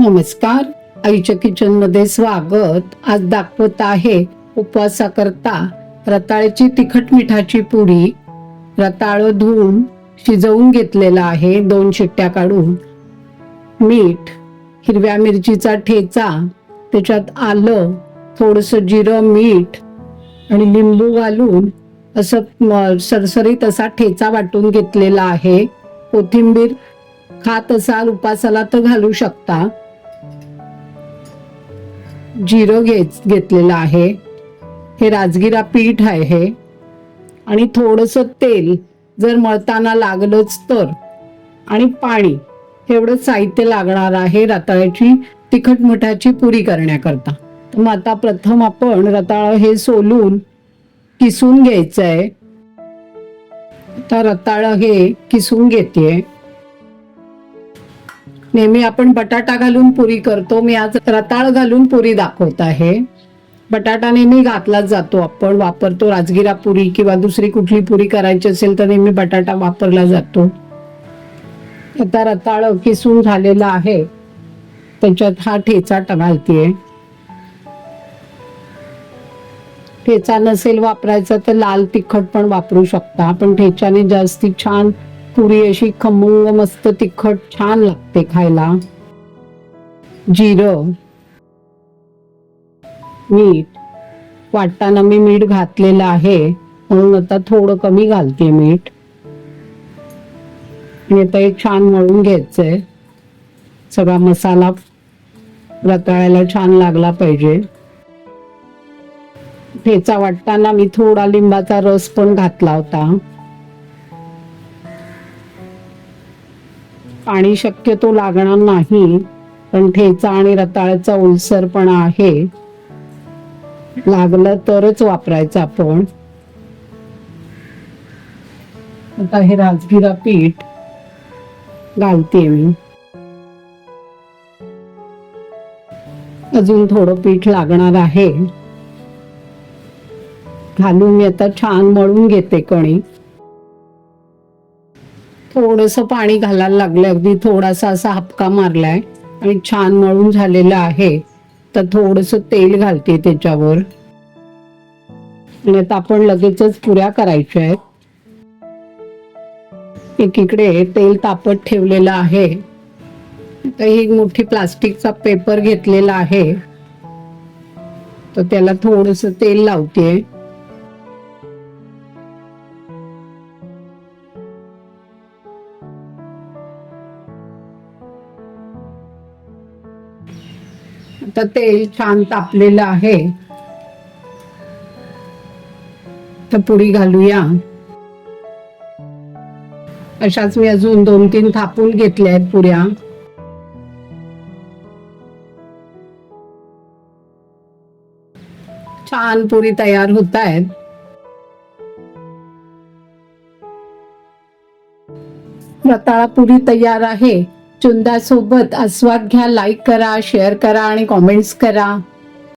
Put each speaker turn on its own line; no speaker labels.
नमस्कार. आईच्या किचनमध्ये स्वागत. आज दाखवत आहे उपवासाकरता रताळ्याची तिखट मिठाची पुडी रताळ धुवून शिजवून घेतलेला आहे. दोन शिट्ट्या काढून. मीठ हिरव्या मिरचीचा ठेचा त्याच्यात आलं थोडस जिरं मीठ आणि लिंबू घालून असं सरसरीत असा ठेचा वाटून घेतलेला आहे. कोथिंबीर खात असाल उपासाला तर घालू शकता. जिरं घेत घेतलेलं आहे. हे राजगिरा पीठ आहे हे. आणि थोडंसं तेल जर मळताना लागलंच तर. आणि पाणी. एवढं साहित्य लागणार आहे रताळ्याची तिखट मिठाची पुरी करण्याकरता. तर मग आता प्रथम आपण रताळ हे सोलून किसून घ्यायचं आहे आता रताळ हे किसून घेते नेहमी आपण बटाटा घालून पुरी करतो. मी आज रताळ घालून पुरी दाखवत आहे. बटाटा नेहमी घातलाच जातो. आपण वापरतो राजगिरा पुरी किंवा दुसरी कुठली पुरी करायची असेल तर नेहमी बटाटा वापरला जातो. आता रताळ किसून झालेला आहे. त्याच्यात हा ठेचा घालतीये ठेचा नसेल वापरायचा तर लाल तिखट पण वापरू शकता. पण ठेच्याने जास्ती छान पुरी अशी खमंग मस्त तिखट छान लागते खायला. जिरं मीठ. वाटताना मी मीठ घातलेलं आहे म्हणून आता थोडं कमी घालते मीठ. आणि आता एक छान मळून घ्यायचंय. सगळा मसाला रताळ्याला छान लागला पाहिजे. ठेचा वाटताना मी थोडा लिंबाचा रस पण घातला होता. पाणी शक्यतो लागणार नाही. पण ठेचा आणि रताळ्याचा ओलसरपणा आहे. लागलं तरच वापरायचं आपण. आता हे राजगिरा पीठ घालते मी. अजून थोडं पीठ लागणार आहे. घालून मी आता छान मळून घेते कणी. थोडस पाणी घालायला लागलं अगदी थोडासा असा हपका मारलाय. आणि छान मळून झालेलं आहे. तर थोडस तेल घालते त्याच्यावर. आणि आता आपण लगेचच पुऱ्या करायच्या आहेत. एकीकडे तेल तापत ठेवलेलं आहे. तर ही मोठी प्लास्टिकचा पेपर घेतलेला आहे. तर त्याला थोडस तेल लावते आता तेल छान तापलेलं आहे. तर पुडी घालूया. अशाच मी अजून दोन तीन थापून घेतल्या आहेत पुऱ्या. छान पुरी तयार होत आहेत. रताळा पुरी तयार आहे. चुंदासोबत आस्वाद घ्या लाईक करा शेअर करा आणि कॉमेंट्स करा.